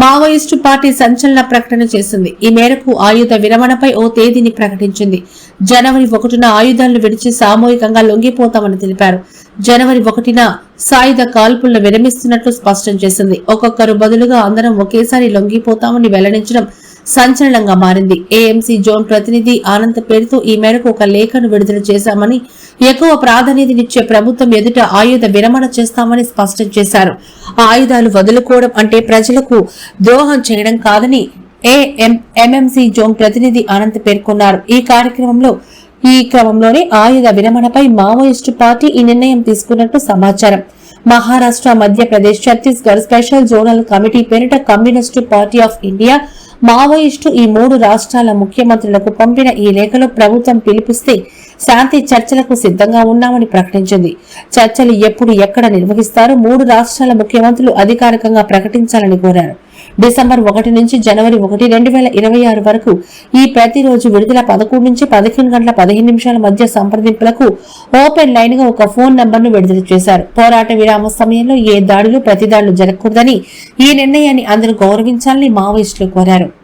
Maoist party సంచలన ప్రకటన చేసింది. ఈ మేరకు ఆయుధ విరమణపై ఓ తేదీని ప్రకటించింది. జనవరి ఒకటిన ఆయుధాలను విడిచి సామూహికంగా లొంగిపోతామని తెలిపారు. జనవరి ఒకటిన సాయుధ కాల్పులను విరమిస్తున్నట్లు స్పష్టం చేసింది. ఒక్కొక్కరు బదులుగా అందరం ఒకేసారి లొంగిపోతామని వెల్లడించడం సంచలనంగా మారింది. ఏఎంసీ జోన్ ప్రతినిధి ఆనంద్ పేరుతో ఈ మేరకు ఒక లేఖను విడుదల చేశామని ఎక్కువ ప్రాధాన్యతనిచ్చే ప్రభుత్వం ఎదుట ఆయుధ విరమణ చేస్తామని స్పష్టం చేశారు. ఆయుధాలు వదులుకోవడం అంటే ప్రజలకు ద్రోహం చేయడం కాదని ఏఎంఎంసీ జోన్ ప్రతినిధి అనంత్ పేర్కొన్నారు. ఈ కార్యక్రమంలో ఈ క్రమంలోనే ఆయుధ విరమణపై మావోయిస్టు పార్టీ ఈ నిర్ణయం తీసుకున్నట్టు సమాచారం. Maharashtra Madhya Pradesh Chhattisgarh special zonal committee పేరిట communist party of India Maoist ఈ మూడు రాష్ట్రాల ముఖ్యమంత్రులకు పంపిన ఈ లేఖలో ప్రభుత్వం పిలిపిస్తే శాంతి చర్చలకు సిద్ధంగా ఉన్నామని ప్రకటించింది. చర్చలు ఎప్పుడు ఎక్కడ నిర్వహిస్తారో? మూడు రాష్ట్రాల ముఖ్యమంత్రులు అధికారికంగా ప్రకటించాలని కోరారు. డిసెంబర్ ఒకటి నుంచి జనవరి ఒకటి రెండు వేల ఇరవై ఆరు వరకు ఈ ప్రతిరోజు విడుదల పదకొండు నుంచి పదిహేను గంటల పదిహేను నిమిషాల మధ్య సంప్రదింపులకు ఓపెన్ లైన్గా ఒక ఫోన్ నంబర్ను విడుదల చేశారు. పోరాట విరామ సమయంలో ఏ దాడులు ప్రతిదాడులు జరగకూడదని ఈ నిర్ణయాన్ని అందరూ గౌరవించాలని మావోయిస్టులు కోరారు.